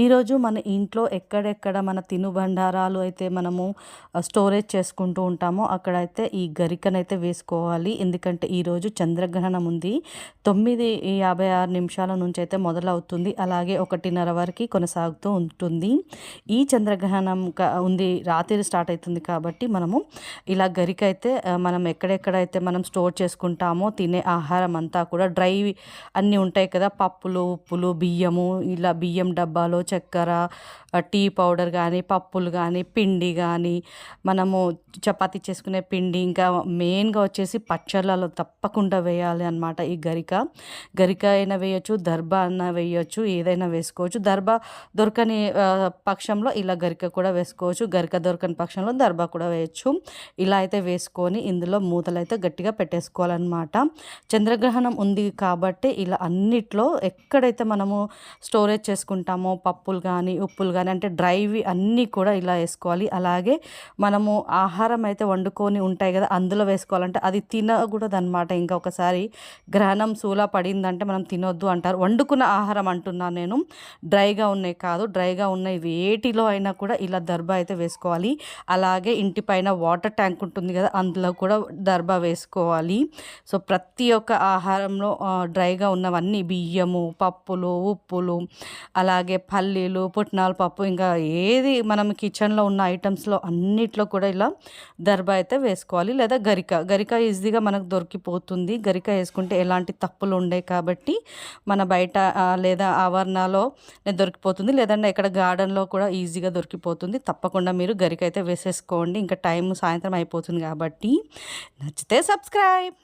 ఈరోజు మన ఇంట్లో ఎక్కడెక్కడ మన తినుబండారాలు అయితే మనము స్టోరేజ్ చేసుకుంటూ ఉంటామో అక్కడైతే ఈ గరికనైతే వేసుకోవాలి. ఎందుకంటే ఈరోజు చంద్రగ్రహణం ఉంది. తొమ్మిది యాభై ఆరు నిమిషాల నుంచి అయితే మొదలవుతుంది. అలాగే ఒకటిన్నర వరకు కొనసాగుతూ ఉంటుంది. ఈ చంద్రగ్రహణం ఉంది. రాత్రి స్టార్ట్ అవుతుంది కాబట్టి మనము ఇలా గరిక అయితే మనం ఎక్కడెక్కడైతే మనం స్టోర్ చేసుకుంటామో తినే ఆహారం అంతా కూడా డ్రై అన్నీ ఉంటాయి కదా. పప్పులు ఉప్పులు బియ్యము ఇలా బియ్యం డబ్బాలో చక్కెర టీ పౌడర్ కానీ పప్పులు కానీ పిండి కానీ మనము చపాతి చేసుకునే పిండి ఇంకా మెయిన్గా వచ్చేసి పచ్చళ్ళలో తప్పకుండా వేయాలి అనమాట ఈ గరిక. గరిక అయినా వేయచ్చు దర్భ అయినా వేయచ్చు ఏదైనా వేసుకోవచ్చు. దర్భ దొరకని పక్షంలో ఇలా గరిక కూడా వేసుకోవచ్చు. గరిక దొరకని పక్షంలో దర్భ కూడా వేయచ్చు. ఇలా అయితే వేసుకొని ఇందులో మూతలు అయితే గట్టిగా పెట్టేసుకోవాలన్నమాట. చంద్రగ్రహణం ఉంది కాబట్టి ఇలా అన్నిట్లో ఎక్కడైతే మనము స్టోరేజ్ చేసుకుంటామో పప్పులు కానీ ఉప్పులు కానీ అంటే డ్రైవి అన్నీ కూడా ఇలా వేసుకోవాలి. అలాగే మనము ఆహారం అయితే వండుకొని ఉంటాయి కదా అందులో వేసుకోవాలంటే అది తినకూడదు అనమాట ఇంకా ఒకసారి గ్రహణం సూలా పడిందంటే మనం తినొద్దు అంటారు. వండుకున్న ఆహారం అంటున్నాను నేను. డ్రైగా ఉన్నాయి కాదు డ్రైగా ఉన్నాయి వేటిలో అయినా కూడా ఇలా దర్బా అయితే వేసుకోవాలి. అలాగే ఇంటి పైన వాటర్ ట్యాంక్ ఉంటుంది కదా అందులో కూడా దర్బా వేసుకోవాలి. సో ప్రతి ఒక్క ఆహారంలో డ్రైగా ఉన్నవన్నీ బియ్యము పప్పులు ఉప్పులు అలాగే పల్లీలు పుట్నాల పప్పు ఇంకా ఏది మనం కిచెన్లో ఉన్న ఐటమ్స్లో అన్నిట్లో కూడా ఇలా దర్బా అయితే వేసుకోవాలి. లేదా గరిక. గరిక ఈజీగా మనకు దొరికిపోతుంది. గరిక వేసుకుంటే ఎలాంటి తప్పులు ఉండే కాబట్టి మన బయట లేదా ఆవరణలో దొరికిపోతుంది. లేదంటే ఇక్కడ గార్డెన్లో కూడా ఈజీగా దొరికిపోతుంది. తప్పకుండా మీరు గరిక అయితే వేసేసుకోండి. ఇంకా టైం సాయంత్రం అయిపోతుంది కాబట్టి నచ్చితే సబ్స్క్రైబ్